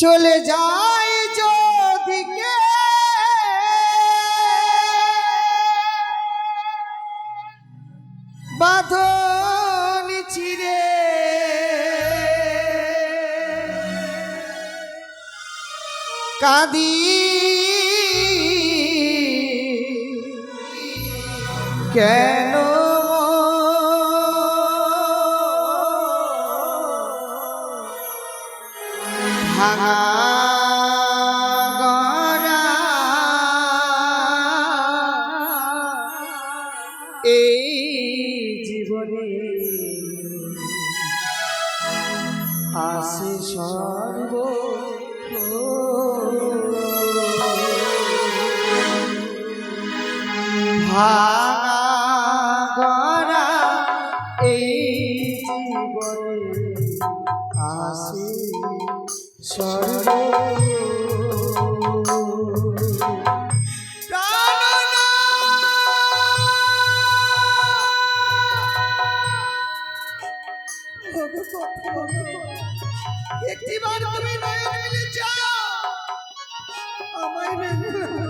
চলে যাই যদি বাঁধন চিরে কাঁদি। কে এই জীবনে আসে সর্ব ভাঙা গড়া এই জীবনে সর্ব Aman efendim.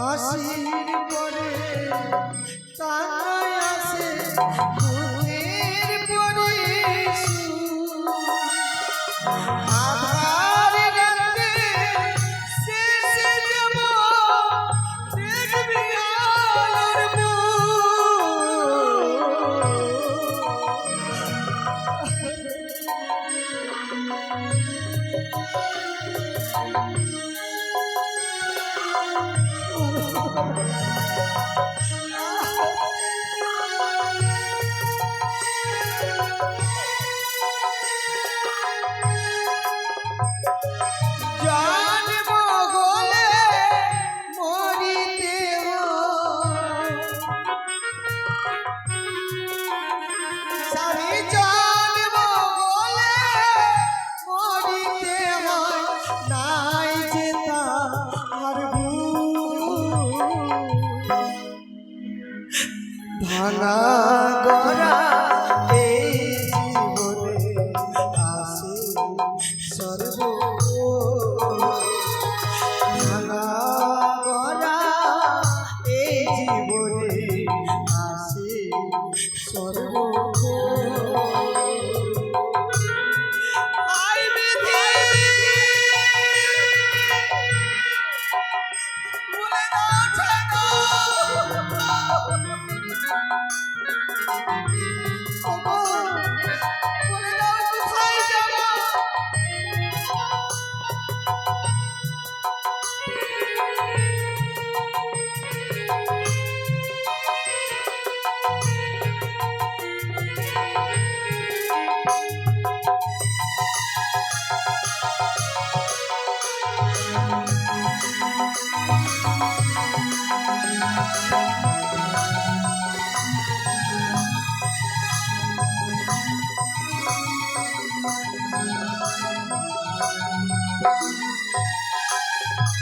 হাসির পরে তাকায় আসে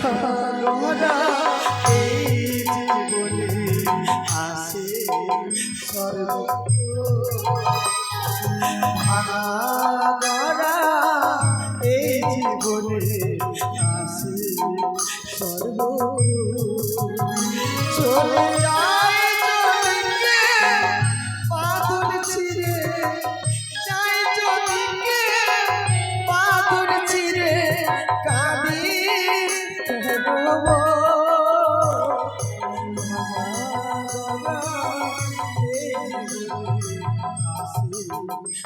ভাঙা এই জীবনে আসে সর্ব ভাঙা এই জীবনে বলে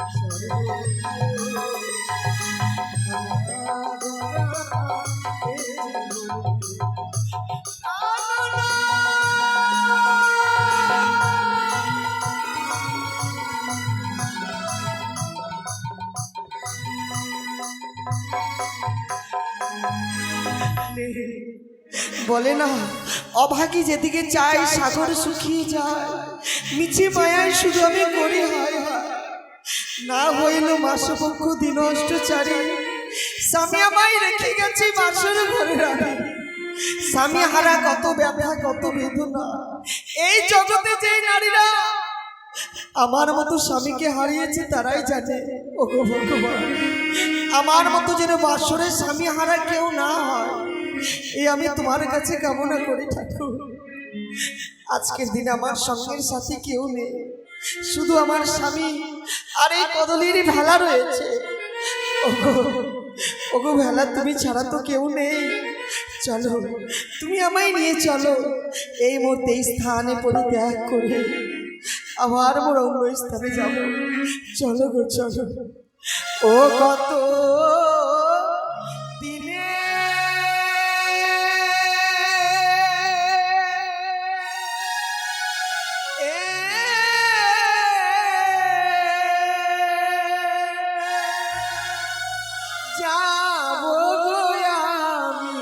না অভাগী যেদিকে চাই সাগর শুকিয়ে যায়। মিছে মায়ায় শুধু আমি করি হায়। হায়। না হইল মাসপক্ষ দিন চারি স্বামী আমায় রেখে গেছে বাসর ঘরে রাখে স্বামী হারা কত ব্যথা, কত বেদনা। এই জগতে যে নারীরা আমার মতো স্বামীকে হারিয়েছে, তারাই জানে। ওগো ভগবান, আমার মতো যেন বাসরের স্বামী হারা কেউ না হয় এই আমি তোমার কাছে কামনা করি ঠাকুর। আজকের দিনে আমার সঙ্গের সাথে কেউ নেই, শুধু আমার স্বামী। আর এই কদলির ভেলা রয়েছে। ওগো ভেলা, তুমি ছাড়া তো কেউ নেই। চলো, তুমি আমায় নিয়ে চলো। এই মুহূর্তে এই স্থানে পরিত্যাগ করে আবার মোর অন্য স্থানে যাব। চলো গো, চলো। ও কত যাব আমি।